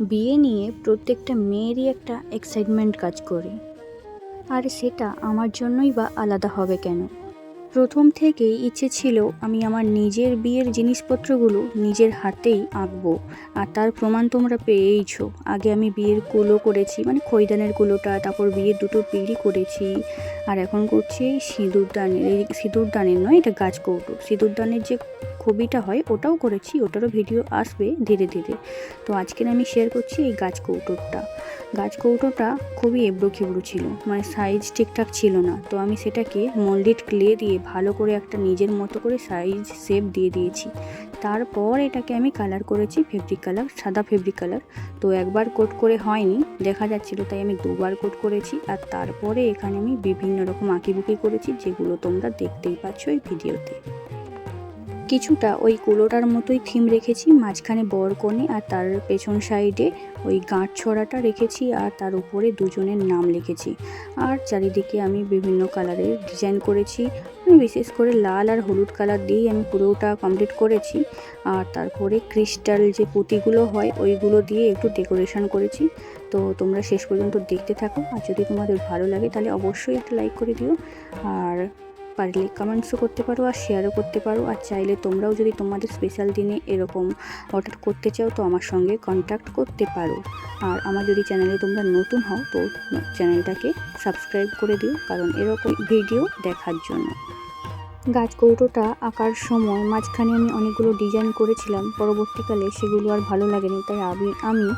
বিয়ে নিয়ে প্রত্যেকটা মেয়েরই একটা এক্সাইটমেন্ট কাজ করে। আর সেটা আমার জন্যই বা আলাদা হবে কেন? প্রথম থেকেই ইচ্ছে ছিল আমি আমার নিজের বিয়ের জিনিসপত্রগুলো নিজের হাতেই আঁকবো। আর তার প্রমাণ তোমরা পেয়েইছো। আগে আমি বিয়ের কুলো করেছি মানে খৈদানের কুলোটা, তারপর বিয়ের দুটো পিঁড়ি করেছি। আর এখন করছি এই সিঁদুরদানের এই সিঁদুরদানের নয়, এটা গাছ কৌটো সিঁদুরদানের যে ছবিটা হয়, ওটাও করেছি, ওটারও ভিডিও আসবে ধীরে ধীরে। তো আজকের আমি শেয়ার করছি এই গাছ কৌটোটা গাছ কৌটোটা খুবই এবড়ো খেবড়ো ছিল মানে সাইজ ঠিকঠাক ছিল না। তো আমি সেটাকে মল্ডেড ক্লে দিয়ে ভালো করে একটা নিজের মতো করে সাইজ শেপ দিয়ে দিয়েছি। তারপর এটাকে আমি কালার করেছি ফেব্রিক কালার সাদা ফেব্রিক কালার তো একবার কোট করে হয়নি, দেখা যাচ্ছিল, তাই আমি দুবার কোট করেছি। আর তারপরে এখানে আমি বিভিন্ন রকম আঁকিবুকি করেছি, যেগুলো তোমরা দেখতেই পাচ্ছ এই ভিডিওতে কিছুটা ওই কুলোটার মতোই থিম রেখেছি, মাঝখানে বরকনে আর তার পেছন সাইডে ওই গাঁট ছড়াটা রেখেছি আর তার উপরে দুজনের নাম লিখেছি। আর চারিদিকে আমি বিভিন্ন কালারের ডিজাইন করেছি আমি বিশেষ করে লাল আর হলুদ কালার দিয়েই আমি পুরোটা কমপ্লিট করেছি। আর তারপরে ক্রিস্টাল যে পুঁতিগুলো হয়, ওইগুলো দিয়ে একটু ডেকোরেশন করেছি। তো তোমরা শেষ পর্যন্ত দেখতে থাকো, আর যদি তোমাদের ভালো লাগে তাহলে অবশ্যই একটা লাইক করে দিও। আর পারলে কমেন্টসও করতে পারো, আর শেয়ারও করতে পারো, আর চাইলে তোমরাও যদি তোমাদের স্পেশাল দিনে এরকম অর্ডার করতে চাও, তো আমার সঙ্গে কন্ট্যাক্ট করতে পারো। আর আমার যদি চ্যানেলে তোমরা নতুন হও, তো চ্যানেলটাকে সাবস্ক্রাইব করে দিও, কারণ এরকম ভিডিও দেখার জন্য। গাছ কৌটোটা আঁকার সময় মাঝখানে আমি অনেকগুলো ডিজাইন করেছিলাম, পরবর্তীকালে সেগুলো আর ভালো লাগেনি, তাই আমি আমি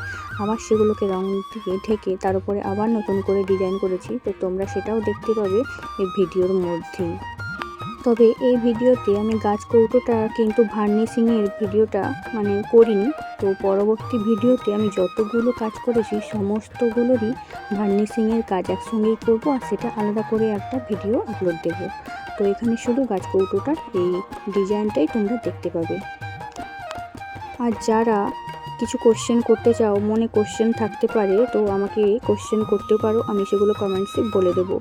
আবার সেগুলোকে রং থেকে ঢেকে তার উপরে আবার নতুন করে ডিজাইন করেছি, তো তোমরা সেটাও দেখতে পাবে এই ভিডিওর মধ্যেই। তবে এই ভিডিওতে আমি গাছ কৌটোটা কিন্তু ভার্নিশিংয়ের ভিডিওটা মানে করিনি। তো পরবর্তী ভিডিওতে আমি যতগুলো কাজ করেছি, সমস্তগুলোরই ভার্নিশিংয়ের কাজ একসঙ্গেই করব আর সেটা আলাদা করে একটা ভিডিও আপলোড দেবো। তো এখানে শুধু গাছ কৌটোটার এই ডিজাইনটাই তোমরা দেখতে পাবে। আর যারা কিছু কোশ্চেন করতে চাও, মনে কোশ্চেন থাকতে পারে, তো আমাকে কোশ্চেন করতেও পারো, আমি সেগুলো কমেন্টসে বলে দেবো।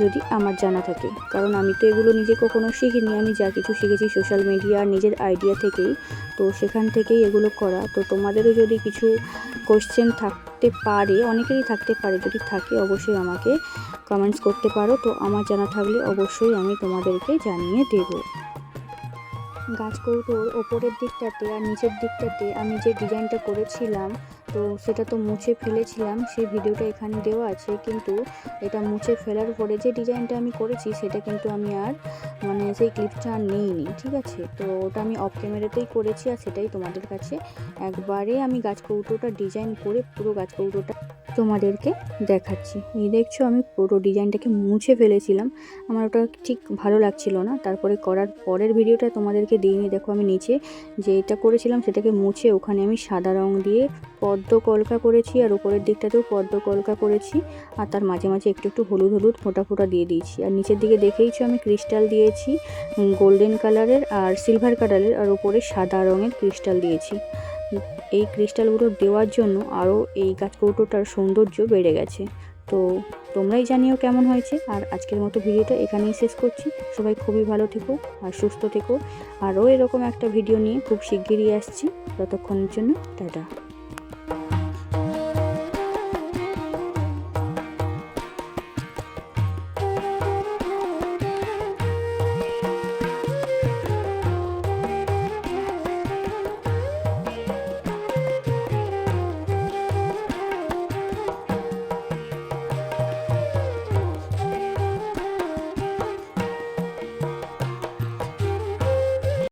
যদি আমার জানা থাকে। কারণ আমি তো এগুলো নিজে কখনো শিখিনি। আমি যা কিছু শিখেছি সোশ্যাল মিডিয়া আর নিজের আইডিয়া থেকেই। তো সেখান থেকেই এগুলো করা। তো তোমাদেরও যদি কিছু কোশ্চেন থাকতে পারে, অনেকেরই থাকতে পারে, যদি থাকে অবশ্যই আমাকে কমেন্টস করতে পারো। তো আমার জানা থাকলে অবশ্যই আমি তোমাদেরকে জানিয়ে দেবো। গাছ কৌটোর ওপরের দিকটাতে আর নিচের দিকটাতে আমি যে ডিজাইনটা করেছিলাম তো সেটা তো মুছে ফেলেছিলাম, সেই ভিডিওটা এখানে দেওয়া আছে, কিন্তু এটা মুছে ফেলার পরে যে ডিজাইনটা আমি করেছি, সেটা কিন্তু আমি আর মানে সেই ক্লিপটা আর নিইনি, ঠিক আছে? তো ওটা আমি অফ ক্যামেরাতেই করেছি আর সেটাই তোমাদের কাছে একবারে আমি গাছ কৌটোটা ডিজাইন করে পুরো গাছ কৌটোটা তোমাদেরকে দেখাচ্ছি। এই দেখছ, আমি পুরো ডিজাইনটাকে মুছে ফেলেছিলাম। আমার ওটা ঠিক ভালো লাগছিল না। তারপরে করার পরের ভিডিওটা তোমাদেরকে দিইনি। দেখো আমি নিচে যে এটা করেছিলাম সেটাকে মুছে ওখানে আমি সাদা রং দিয়ে পদ্ম কলকা করেছি আর উপরের দিকটাতেও পদ্ম কলকা করেছি আর তার মাঝে মাঝে একটু একটু হলুদ হলুদ ফোঁটা ফোঁটা দিয়ে দিয়েছি। আর নিচের দিকে দেখেইছো আমি ক্রিস্টাল দিয়েছি গোল্ডেন কালারের আর সিলভার কালারের আর উপরে সাদা রঙের ক্রিস্টাল দিয়েছি। এই ক্রিস্টালগুলো দেওয়ার জন্য আরও এই গাছ কৌটোটার সৌন্দর্য বেড়ে গেছে। তো তোমরাই জানিও কেমন হয়েছে। আর আজকের মতো ভিডিওটা এখানেই শেষ করছি। সবাই খুবই ভালো থেকো আর সুস্থ থেকো। আরও এরকম একটা ভিডিও নিয়ে খুব শিগগিরই আসছি। ততক্ষণের জন্য, টাটা।